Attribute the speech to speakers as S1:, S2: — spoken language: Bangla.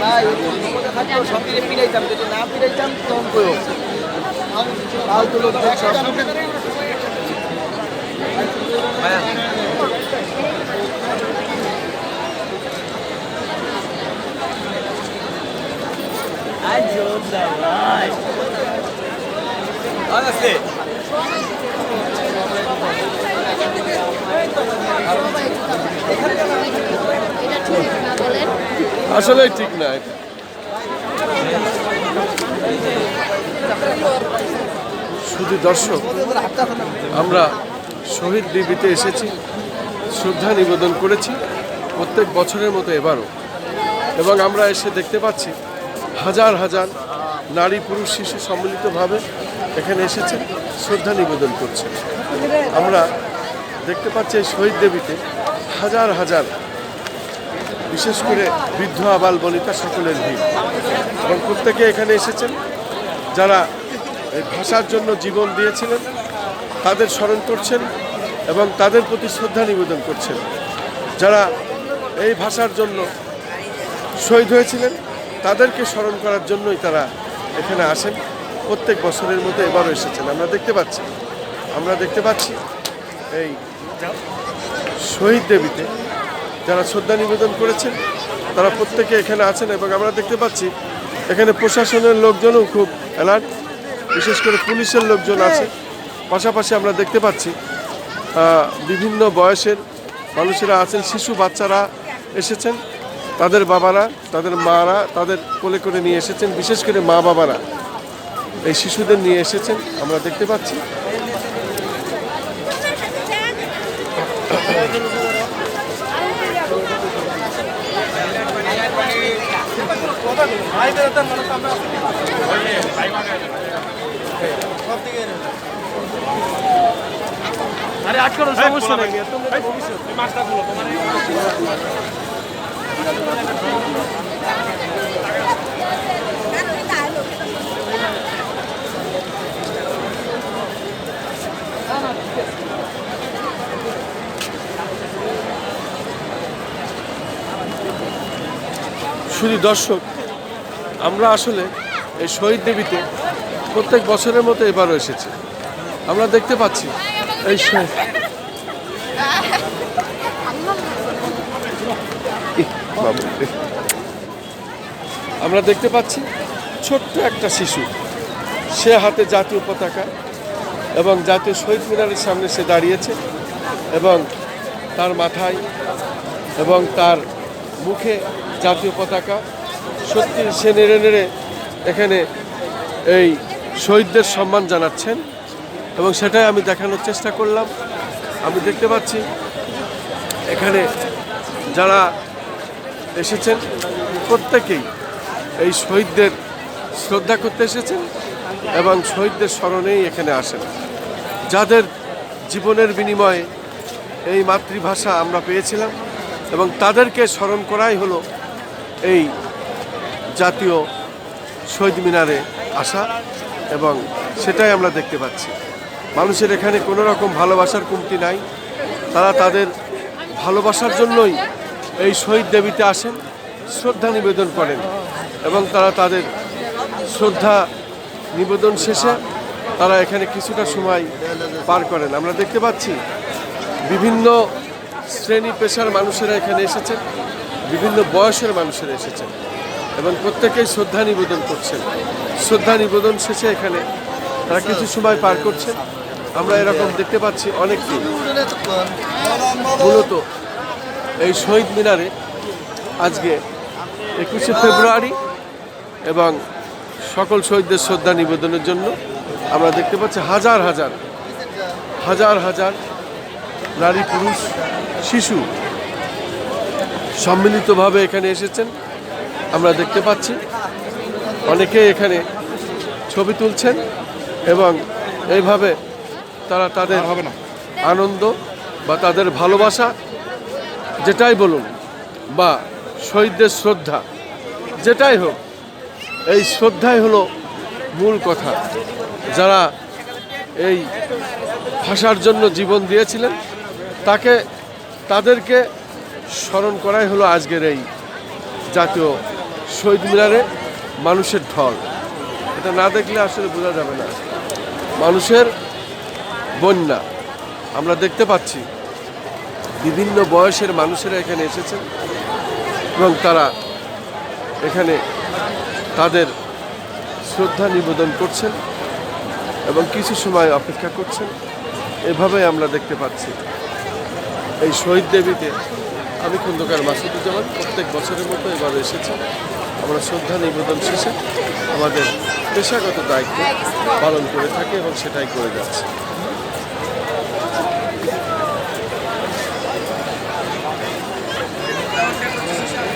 S1: ভাই থাকতো সব দিনে পিড়াইতাম যদি না পিড়াইতাম তখন কইও ফালতু লোক সব
S2: এটা ঠিক না বলেন
S3: আসলে ঠিক না শুধু দর্শক, আমরা শহীদ দিবিতে এসেছি, শ্রদ্ধা নিবেদন করেছি প্রত্যেক বছরের মতো এবারও। এবং আমরা এসে দেখতে পাচ্ছি হাজার হাজার নারী পুরুষ শিশু সম্মিলিতভাবে এখানে এসেছে, শ্রদ্ধা নিবেদন করছে। আমরা দেখতে পাচ্ছি শহীদ দেবীতে হাজার হাজার বিশেষ করে বৃদ্ধ আবাল বনিতা সকলের ভিড়। এবং প্রত্যেকে এখানে এসেছেন, যারা এই ভাষার জন্য জীবন দিয়েছিলেন, তাদের স্মরণ করছেন এবং তাদের প্রতি শ্রদ্ধা নিবেদন করছেন। যারা এই ভাষার জন্য শহীদ হয়েছিলেন, তাদেরকে স্মরণ করার জন্যই তারা এখানে আসেন। প্রত্যেক বছরের মতো এবারও এসেছেন। আমরা দেখতে পাচ্ছি, আমরা দেখতে পাচ্ছি এই শহীদ দেবীতে যারা শ্রদ্ধা নিবেদন করেছেন, তারা প্রত্যেকে এখানে আছেন এবং আমরা দেখতে পাচ্ছি এখানে প্রশাসনের লোকজনও খুব অ্যালার্ট, বিশেষ করে পুলিশের লোকজন আছে। পাশাপাশি আমরা দেখতে পাচ্ছি বিভিন্ন বয়সের মানুষেরা আছেন, শিশু বাচ্চারা এসেছেন, তাদের বাবারা, তাদের মারা তাদের কোলে করে নিয়ে এসেছেন, বিশেষ করে মা বাবারা এই শিশুদের নিয়ে এসেছেন, আমরা দেখতে পাচ্ছি। আরে আটকানো সমস্যা নেই। তোমরা শুধু দর্শক আমরা আসলে এই শহীদ দেবীতে প্রত্যেক বছরের মতো এবারও এসেছি। আমরা দেখতে পাচ্ছি এই আমরা দেখতে পাচ্ছি ছোট্ট একটা শিশু। সে হাতে জাতীয় পতাকা এবং জাতীয় শহীদ মিনারের সামনে সে দাঁড়িয়েছে এবং তার মাথায় এবং তার মুখে জাতীয় পতাকা সত্যি সে নেড়ে নেড়ে এখানে এই শহীদদের সম্মান জানাচ্ছেন এবং সেটাই আমি দেখানোর চেষ্টা করলাম। আমি দেখতে পাচ্ছি এখানে যারা এসেছেন, প্রত্যেকেই এই শহীদদের শ্রদ্ধা করতে এসেছেন এবং শহীদদের স্মরণেই এখানে আসেন। যাদের জীবনের বিনিময়ে এই মাতৃভাষা আমরা পেয়েছিলাম এবং তাদেরকে স্মরণ করাই হলো এই জাতীয় শহীদ মিনারে আসা এবং সেটাই আমরা দেখতে পাচ্ছি। মানুষের এখানে কোনো রকম ভালোবাসার কমতি নাই। তারা তাদের ভালোবাসার জন্যই এই শহীদ দেবীতে আসেন, শ্রদ্ধা নিবেদন করেন এবং তারা তাদের শ্রদ্ধা নিবেদন শেষে তারা এখানে কিছুটা সময় পার করেন। আমরা দেখতে পাচ্ছি বিভিন্ন শ্রেণি পেশার মানুষেরা এখানে এসেছেন, বিভিন্ন বয়সের মানুষেরা এসেছেন। এবং প্রত্যেকেই শ্রদ্ধা নিবেদন করছেন। শ্রদ্ধা নিবেদন শেষে এখানে তারা কিছু সময় পার করছেন। আমরা এরকম দেখতে পাচ্ছি অনেককেই। মূলত এই শহীদ মিনারে আজকে একুশে ফেব্রুয়ারি এবং সকল শহীদদের শ্রদ্ধা নিবেদনের জন্য আমরা দেখতে পাচ্ছি হাজার হাজার হাজার হাজার নারী পুরুষ, শিশু সম্মিলিতভাবে এখানে এসেছেন। আমরা দেখতে পাচ্ছি। অনেকেই এখানে ছবি তুলছেন এবং এইভাবে তারা তাদের আনন্দ বা তাদের ভালোবাসা যেটাই বলুন বা শহীদদের শ্রদ্ধা যেটাই হোক এই শ্রদ্ধাই হলো মূল কথা। যারা এই ভাষার জন্য জীবন দিয়েছিলেন তাকে তাদেরকে স্মরণ করাই হলো আজকের এই জাতীয় শহীদ মিনারে মানুষের ঢল। এটা না দেখলে আসলে বোঝা যাবে না। মানুষের বন্যা। আমরা দেখতে পাচ্ছি বিভিন্ন বয়সের মানুষেরা এখানে এসেছেন এবং তারা এখানে তাদের শ্রদ্ধা নিবেদন করছেন এবং কিছু সময় অপেক্ষা করছেন। এভাবে আমরা দেখতে পাচ্ছি। এই শহীদ দেবীতে আমি খন্দকার মাসুদুজ্জামান প্রত্যেক বছরের মতো এবার এসেছি। আমরা শ্রদ্ধা নিবেদন শেষে আমাদের পেশাগত দায়িত্ব পালন করে থাকি এবং সেটাই করে যাচ্ছি।